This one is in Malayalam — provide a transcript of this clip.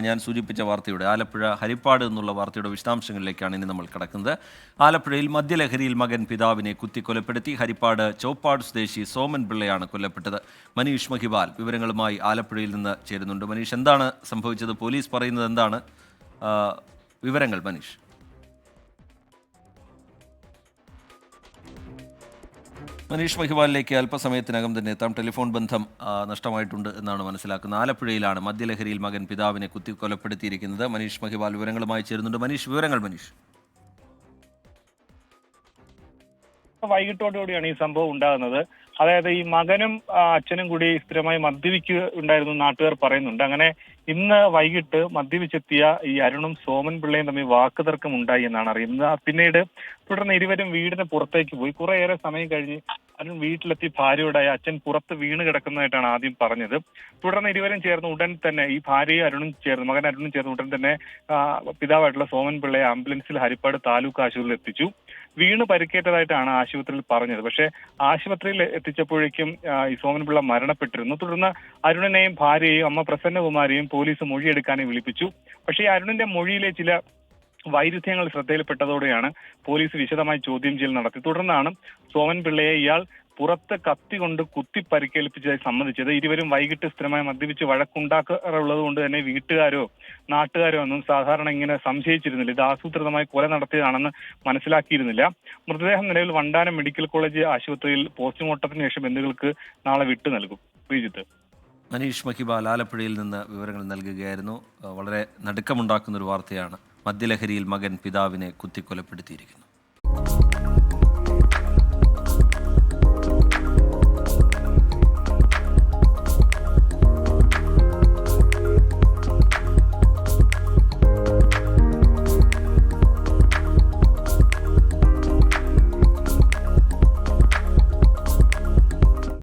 ഞാൻ സൂചിപ്പിച്ച വാർത്തയുടെ ആലപ്പുഴ ഹരിപ്പാട് എന്നുള്ള വാർത്തയുടെ വിശദാംശങ്ങളിലേക്കാണ് ഇനി നമ്മൾ കിടക്കുന്നത്. ആലപ്പുഴയിൽ മദ്യലഹരിയിൽ മകൻ പിതാവിനെ കുത്തിക്കൊലപ്പെടുത്തി ഹരിപ്പാട് ചോപ്പാട് സ്വദേശി സോമൻ പിള്ളയാണ് കൊല്ലപ്പെട്ടത്. മനീഷ് മഹിബാൽ വിവരങ്ങളുമായി ആലപ്പുഴയിൽ നിന്ന് ചേരുന്നുണ്ട്. മനീഷ് എന്താണ് സംഭവിച്ചത്? പോലീസ് പറയുന്നത് എന്താണ്? വിവരങ്ങൾ മനീഷ്. മനീഷ് മഹിവാലിലേക്ക് അല്പസമയത്തിനകം തന്നെ എത്താം. ടെലിഫോൺ ബന്ധം നഷ്ടമായിട്ടുണ്ട് എന്നാണ് മനസ്സിലാക്കുന്നത്. ആലപ്പുഴയിലാണ് മദ്യലഹരിയിൽ മകൻ പിതാവിനെ കുത്തി കൊലപ്പെടുത്തിയിരിക്കുന്നത് മനീഷ് മഹിവാൽ വിവരങ്ങളുമായി ചേരുന്നുണ്ട്. മനീഷ് വിവരങ്ങൾ മനീഷ്. വൈകിട്ടോടുകൂടിയാണ് ഈ സംഭവം ഉണ്ടാകുന്നത്. അതായത് ഈ മകനും അച്ഛനും കൂടി സ്ഥിരമായി മദ്യപിക്കുക ഉണ്ടായിരുന്നു നാട്ടുകാർ പറയുന്നുണ്ട്. അങ്ങനെ ഇന്ന് വൈകിട്ട് മദ്യപിച്ചെത്തിയ ഈ അരുണും സോമൻ പിള്ളയും തമ്മിൽ വാക്കുതർക്കം ഉണ്ടായി എന്നാണ് അറിയുന്നത്. പിന്നീട് തുടർന്ന് ഇരുവരും വീടിന് പുറത്തേക്ക് പോയി. കുറേയേറെ സമയം കഴിഞ്ഞ് അരുൺ വീട്ടിലെത്തി ഭാര്യയോടായി അച്ഛൻ പുറത്ത് വീണ് കിടക്കുന്നതായിട്ടാണ് ആദ്യം പറഞ്ഞത്. തുടർന്ന് ഇരുവരും ചേർന്ന് ഉടൻ തന്നെ ഈ ഭാര്യയും അരുണും ചേർന്ന് മകൻ അരുണും ചേർന്ന് ഉടൻ തന്നെ പിതാവായിട്ടുള്ള സോമൻ പിള്ളയെ ആംബുലൻസിൽ ഹരിപ്പാട് താലൂക്ക് ആശുപത്രിയിൽ എത്തിച്ചു. വീണ് പരിക്കേറ്റതായിട്ടാണ് ആശുപത്രിയിൽ പറഞ്ഞത്. പക്ഷേ ആശുപത്രിയിൽ എത്തിച്ചപ്പോഴേക്കും ഈ സോമൻ സോമൻപിള്ള മരണപ്പെട്ടിരുന്നു. തുടർന്ന് അരുണിനെയും ഭാര്യയെയും അമ്മ പ്രസന്നകുമാരിയും പോലീസ് മൊഴിയെടുക്കാനും വിളിപ്പിച്ചു. പക്ഷേ അരുണിന്റെ മൊഴിയിലെ ചില വൈരുദ്ധ്യങ്ങൾ ശ്രദ്ധയിൽപ്പെട്ടതോടെയാണ് പോലീസ് വിശദമായി ചോദ്യം ചെയ്യൽ നടത്തി. തുടർന്നാണ് സോമൻ പിള്ളയെ ഇയാൾ പുറത്ത് കത്തി കൊണ്ട് കുത്തി പരിക്കേൽപ്പിച്ചതായി സമ്മതിച്ചത്. ഇരുവരും വൈകിട്ട് സ്ഥിരമായി മദ്യപിച്ച് വഴക്കുണ്ടാക്കാറുള്ളത് കൊണ്ട് തന്നെ വീട്ടുകാരോ നാട്ടുകാരോ ഒന്നും സാധാരണ ഇങ്ങനെ സംശയിച്ചിരുന്നില്ല. ഇത് ആസൂത്രിതമായി കൊല നടത്തിയതാണെന്ന് മനസ്സിലാക്കിയിരുന്നില്ല. മൃതദേഹം നിലവിൽ വണ്ടാനം മെഡിക്കൽ കോളേജ് ആശുപത്രിയിൽ പോസ്റ്റ്മോർട്ടത്തിന് ശേഷം ബന്ധുക്കൾക്ക് നാളെ വിട്ടു നൽകും. ശ്രീജിത്ത്. മനീഷ് മഹിബാൽ ആലപ്പുഴയിൽ നിന്ന് വിവരങ്ങൾ നൽകുകയായിരുന്നു. വളരെ നടുക്കമുണ്ടാക്കുന്ന ഒരു വാർത്തയാണ് മദ്യലഹരിയിൽ മകൻ പിതാവിനെ കുത്തിക്കൊലപ്പെടുത്തിയിരിക്കുന്നു.